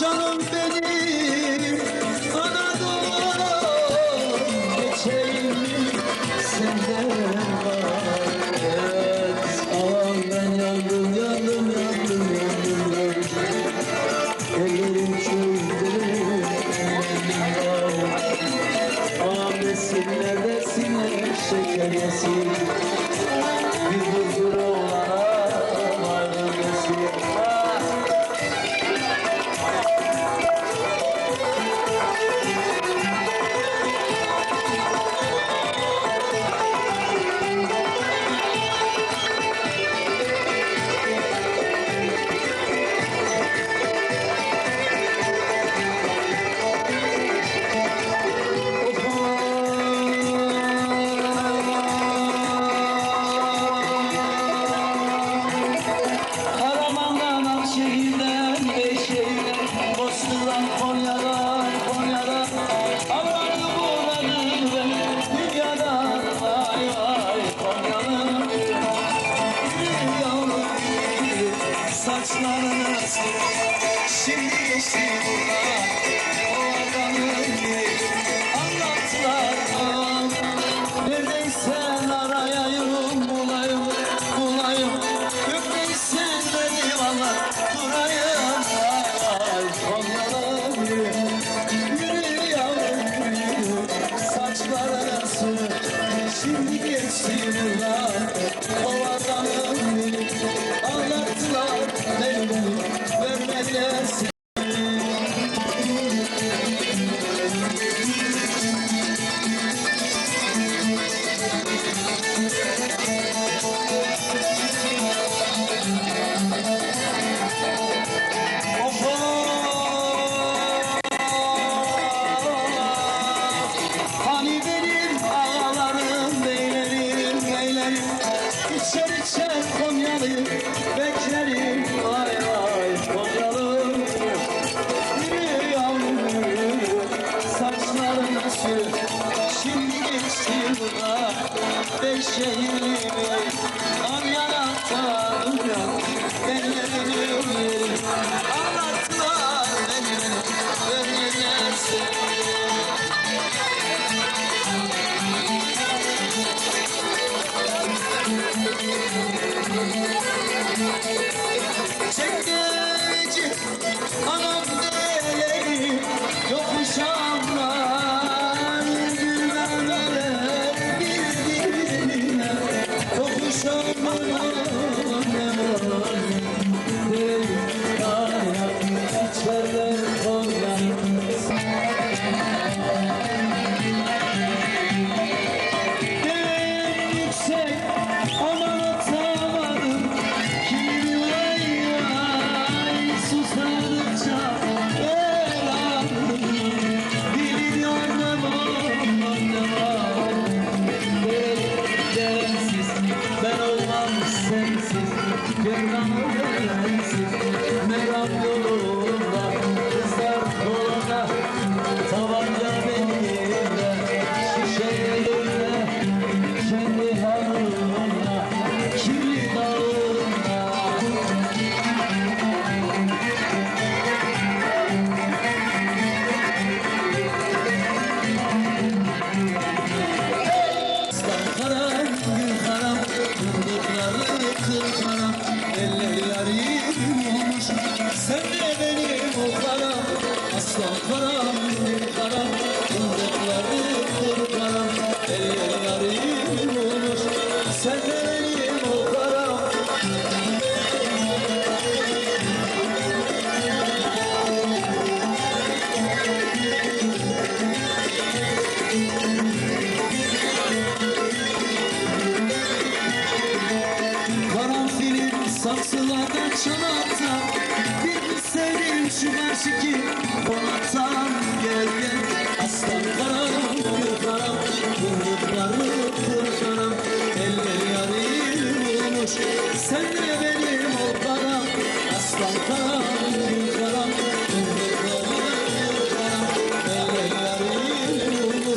canım benim said it, turn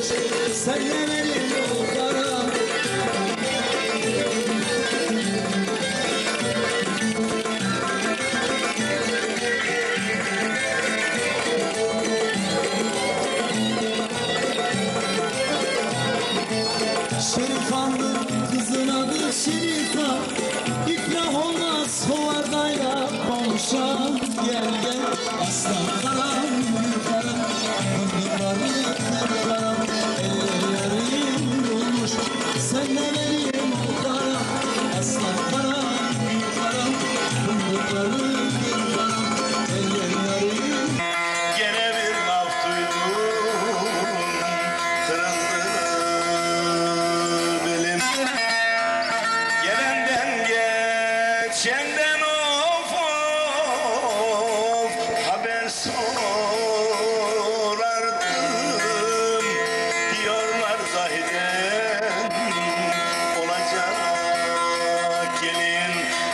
Sen de beni na na na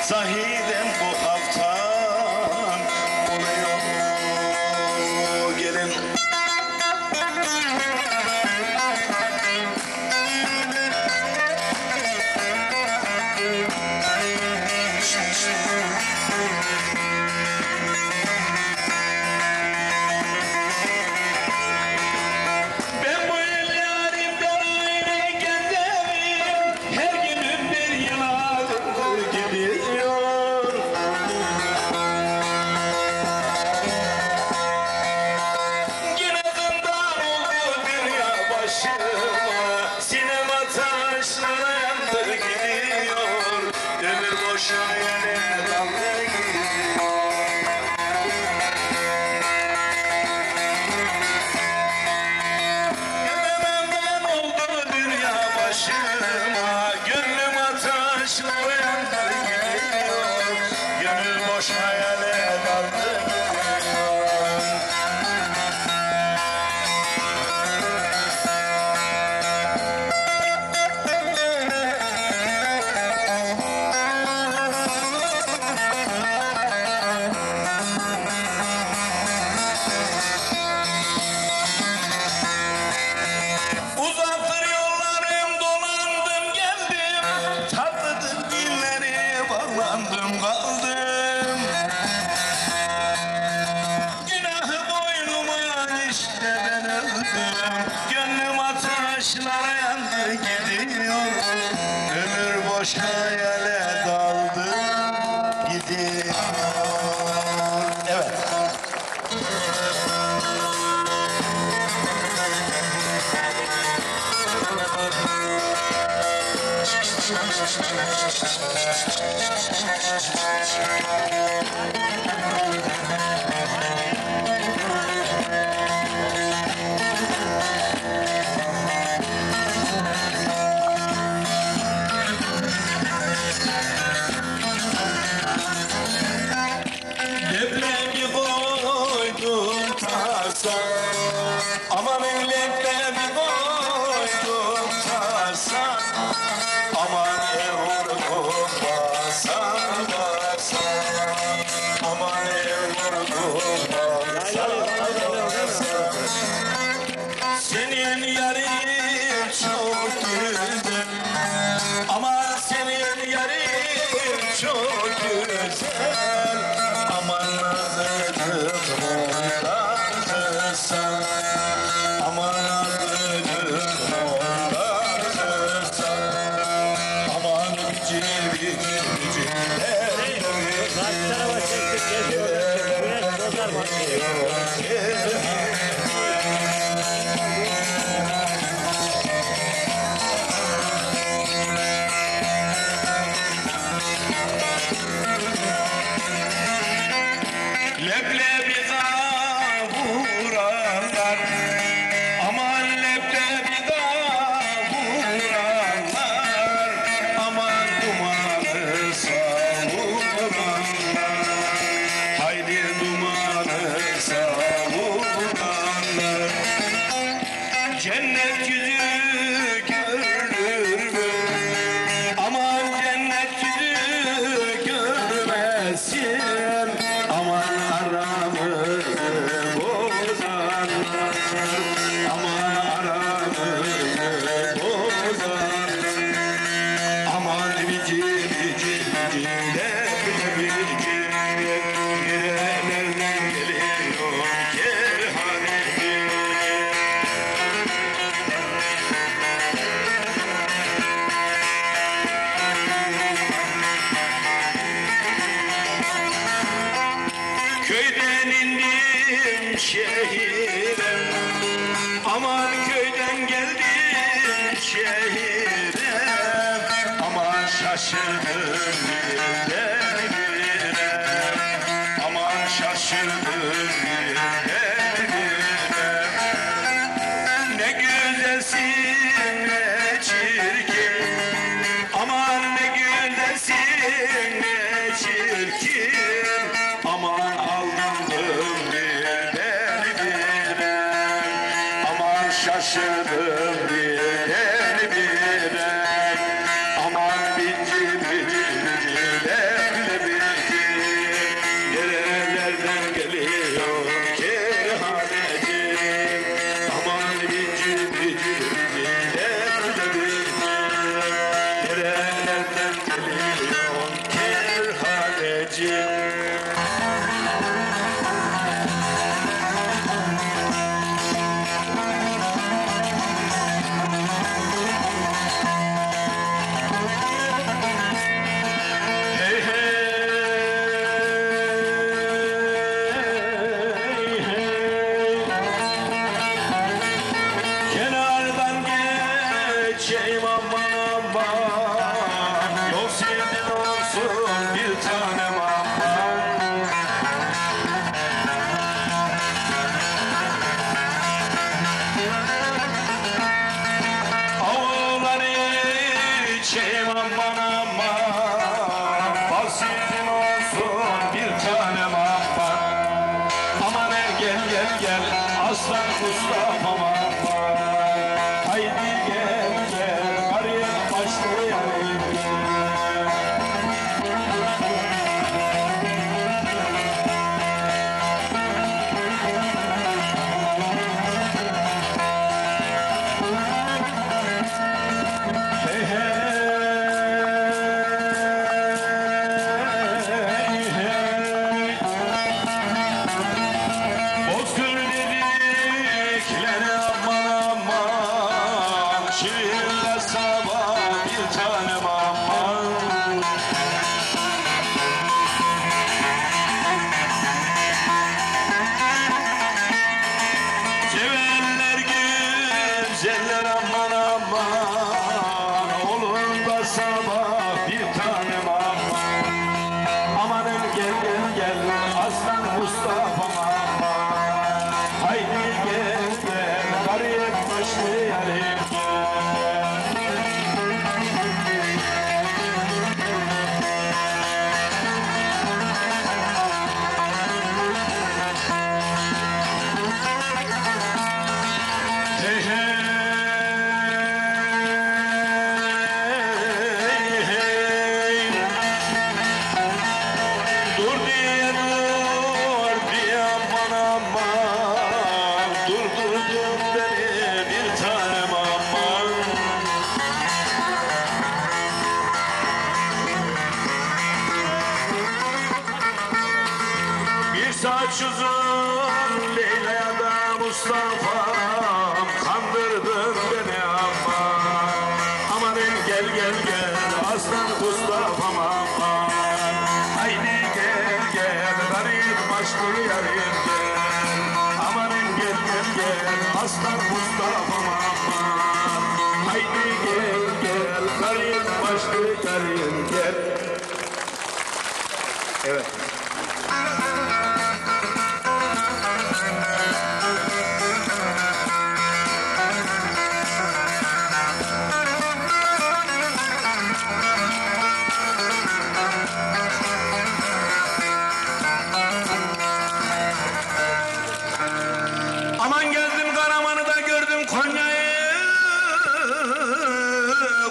sahiden kopar. işte ben öldüm Gönlüm ateşlere yandı gidiyor. Ömür boşa şehire. Aman köyden geldim şehire. Aman şaşırdım yerde şaşırdım diye. Shame on my Aslan Mustafa'ma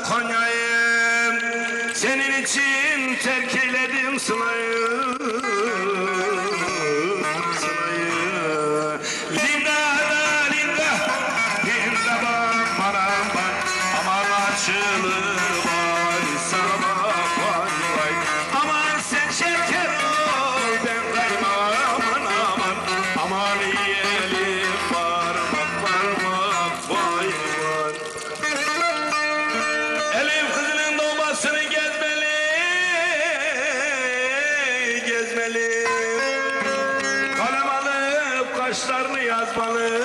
Konya'yı Senin için terk eyledim sınayı. Osman'ı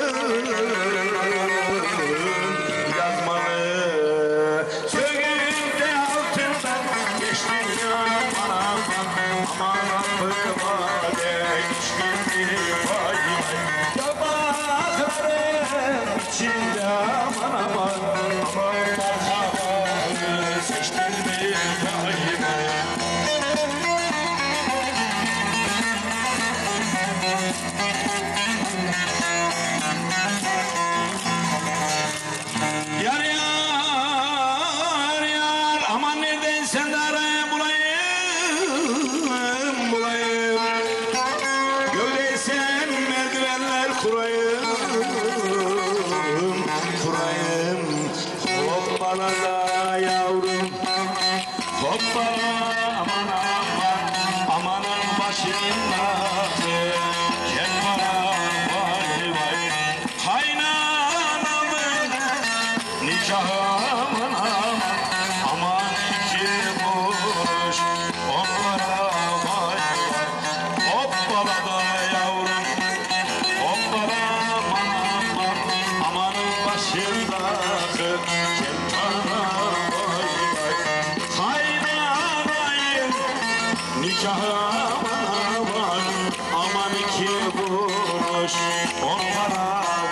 onlara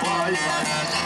vay vay